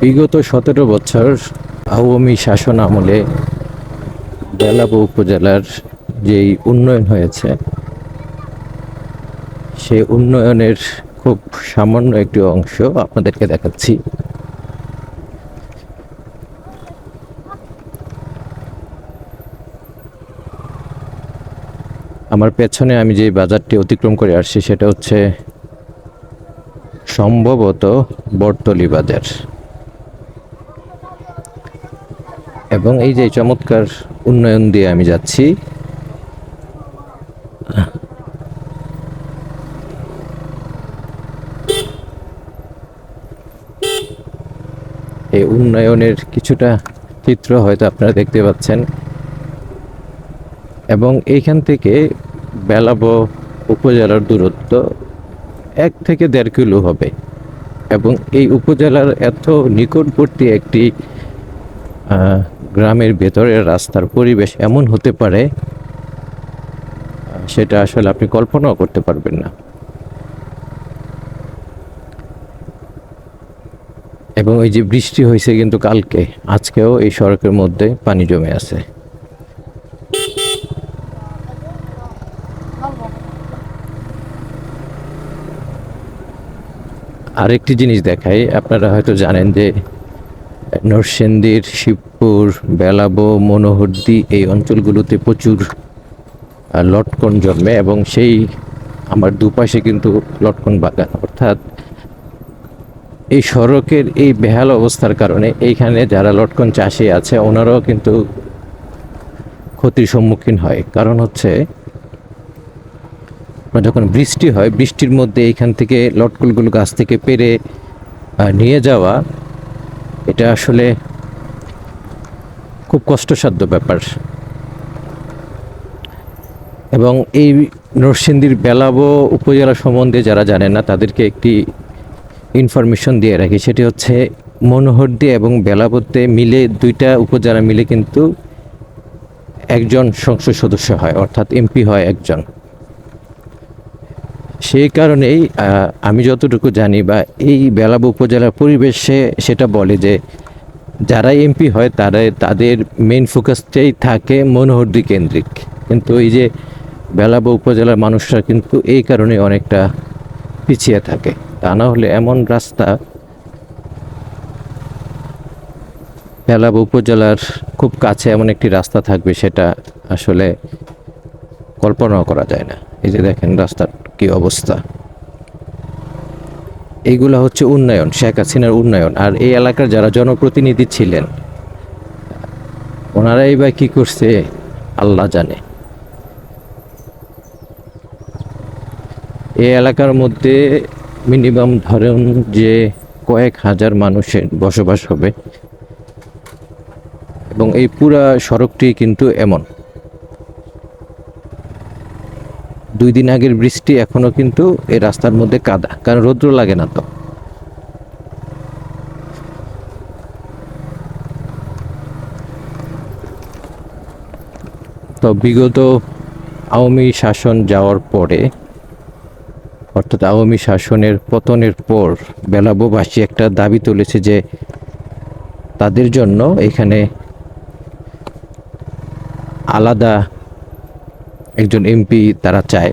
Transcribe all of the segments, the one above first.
বিগত সতেরো বছর আওয়ামী শাসন আমলে বেলাবো উপজেলার যেই উন্নয়ন হয়েছে সেই উন্নয়নের খুব সামান্য একটি অংশ আপনাদেরকে দেখাচ্ছি। আমার পেছনে আমি যে বাজারটি অতিক্রম করে আসছি, সেটা হচ্ছে সম্ভবত বটতলি বাজার। এবং এই যে চমৎকার উন্নয়ন দিয়ে আমি যাচ্ছি, এই উন্নয়নের কিছুটা চিত্র হয়তো আপনারা দেখতে পাচ্ছেন। এবং এইখান থেকে বেলাবো উপজেলার দূরত্ব এক থেকে দেড় কিলো হবে। এবং এই উপজেলার এত নিকটবর্তী একটি গ্রামের ভেতরের রাস্তার পরিবেশ এমন হতে পারে, সেটা আসলে আপনি কল্পনাও করতে পারবেন না। এবং ওই যে বৃষ্টি হয়েছে কিন্তু কালকে, আজকেও এই সড়কের মধ্যে পানি জমে আছে। আরেকটি জিনিস দেখাই, আপনারা হয়তো জানেন যে নরসিংদীর শিবপুর বেলাবো, মনোহরদি এই অঞ্চলগুলোতে প্রচুর লটকন জন্মে এবং সেই আমার দুপাশে কিন্তু লটকন বাগান। অর্থাৎ এই সড়কের এই বেহাল অবস্থার কারণে এইখানে যারা লটকন চাষি আছে, ওনারাও কিন্তু ক্ষতির সম্মুখীন হয়। কারণ হচ্ছে যখন বৃষ্টি হয়, বৃষ্টির মধ্যে এইখান থেকে লটকনগুলো গাছ থেকে পেরে নিয়ে যাওয়া, এটা আসলে খুব কষ্টসাধ্য ব্যাপার। এবং এই নরসিংদীর বেলাবো উপজেলা সম্বন্ধে যারা জানেন না, তাদেরকে একটি ইনফরমেশন দিয়ে রাখি। সেটি হচ্ছে মনোহরদি এবং বেলাবতে মিলে দুইটা উপজেলা মিলে কিন্তু একজন সংসদ সদস্য হয়, অর্থাৎ এমপি হয় একজন। সেই কারণেই আমি যতটুকু জানি বা এই বেলাব উপজেলার পরিবেশে সেটা বলে যে যারা এমপি হয় তারা তাদের মেন ফোকাসটাই থাকে মনোহরদি কেন্দ্রিক। কিন্তু এই যে বেলাব উপজেলার মানুষরা কিন্তু এই কারণে অনেকটা পিছিয়ে থাকে। তা না হলে এমন রাস্তা বেলাব উপজেলার খুব কাছে এমন একটি রাস্তা থাকবে সেটা আসলে কল্পনাও করা যায় না। এই যে দেখেন রাস্তার কি অবস্থা। এইগুলা হচ্ছে উন্নয়ন, শেখ হাসিনার উন্নয়ন। আর এই এলাকার যারা জনপ্রতিনিধি ছিলেন, ওনারাই বা কি করছে, আল্লাহ জানে। এই এলাকার মধ্যে মিনিমাম ধরেন যে কয়েক হাজার মানুষের বসবাস হবে। এবং এই পুরা সড়কটি কিন্তু এমন। দুই দিন আগের বৃষ্টি এখনও কিন্তু এই রাস্তার মধ্যে কাদা, কারণ রৌদ্র লাগে না তো। তো বিগত আওয়ামী শাসন যাওয়ার পরে, অর্থাৎ আওয়ামী শাসনের পতনের পর বেলাবোবাসী একটা দাবি তুলেছে যে তাদের জন্য এখানে আলাদা একজন এমপি তারা চায়।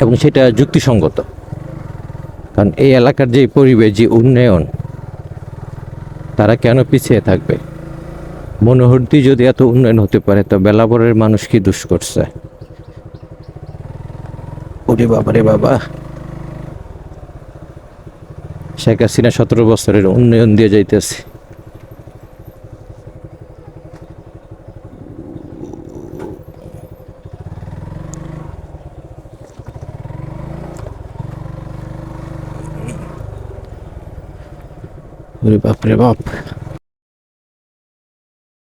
এবং সেটা যুক্তিসঙ্গত। কারণ এই এলাকার যে পরিবেশ, যে উন্নয়ন, তারা কেন পিছিয়ে থাকবে? মনোহরদি যদি এত উন্নয়ন হতে পারে, তো বেলাবরের মানুষ কি দুষ করছে? ওরে বাবা রে বাবা। শেখ হাসিনা সতেরো বছরের উন্নয়ন দিয়ে যাইতেছে। ওরে বাপ বাপ